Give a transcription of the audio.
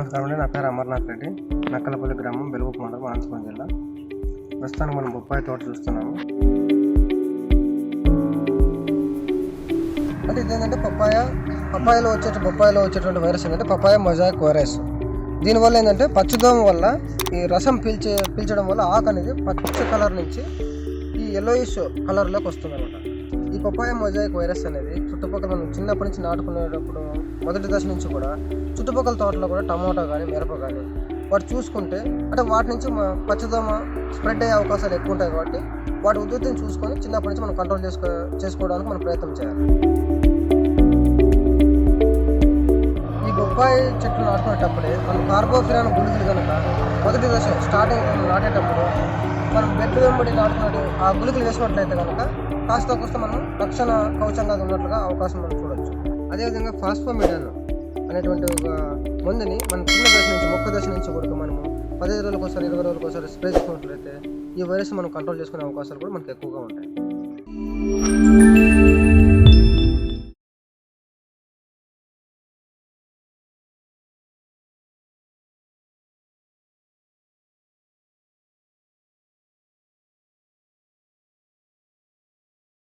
నా పేరు అమర్నాథ్ రెడ్డి. నక్కలపల్లి గ్రామం వెలుగు మండలం అనంతపురం జిల్లా. ప్రస్తుతానికి మనం బొప్పాయి తోట చూస్తున్నాము. అంటే ఇదేంటంటే పప్పాయ? పప్పాయలో వచ్చే బొప్పాయిలో వచ్చేటువంటి వైరస్ ఏంటంటే పప్పాయ మొజాయిక్ వైరస్. దీనివల్ల ఏంటంటే పచ్చదోమ వల్ల ఈ రసం పీల్చే పీల్చడం వల్ల ఆకు అనేది పచ్చ కలర్ నుంచి ఈ ఎల్లోయిష్ కలర్లోకి వస్తుంది అనమాట పపాయ మొజాయిక్ వైరస్ అనేది చుట్టుపక్కల మనం చిన్నప్పటి నుంచి నాటుకునేటప్పుడు మొదటి దశ నుంచి కూడా చుట్టుపక్కల తోటలో కూడా టమాటో కానీ మిరప కానీ వాటి చూసుకుంటే అంటే వాటి నుంచి పచ్చదోమ స్ప్రెడ్ అయ్యే అవకాశాలు ఎక్కువ ఉంటాయి కాబట్టి వాటి ఉధృతిని చూసుకొని చిన్నప్పటి నుంచి మనం కంట్రోల్ చేసుకో చేసుకోవడానికి మనం ప్రయత్నం చేయాలి. ఈ బొప్పాయి చెట్లు నాటుకునేటప్పుడే మనం కార్బోఫిరాన్ గుళికలు కనుక మొదటి దశ స్టార్టింగ్ మనం నాటేటప్పుడు మనం బెడ్ వెంబడి నాటుకున్నట్టు ఆ గుళికలు వేసినట్లయితే కనుక కాస్త కోస్త మనం రక్షణ కవచంగా ఉన్నట్లుగా అవకాశం మనం చూడవచ్చు అదేవిధంగా ఫాస్ఫోమిడన్ అనేటువంటి ఒక మందుని మనం చిన్న దశ నుంచి మొక్క దశ నుంచి కూడా మనము పదిహేను రోజులకు ఒకసారి ఇరవై రోజులకు ఒకసారి స్ప్రే చేసుకున్నట్లయితే ఈ వైరస్ మనం కంట్రోల్ చేసుకునే అవకాశాలు కూడా మనకు ఎక్కువగా ఉంటాయి.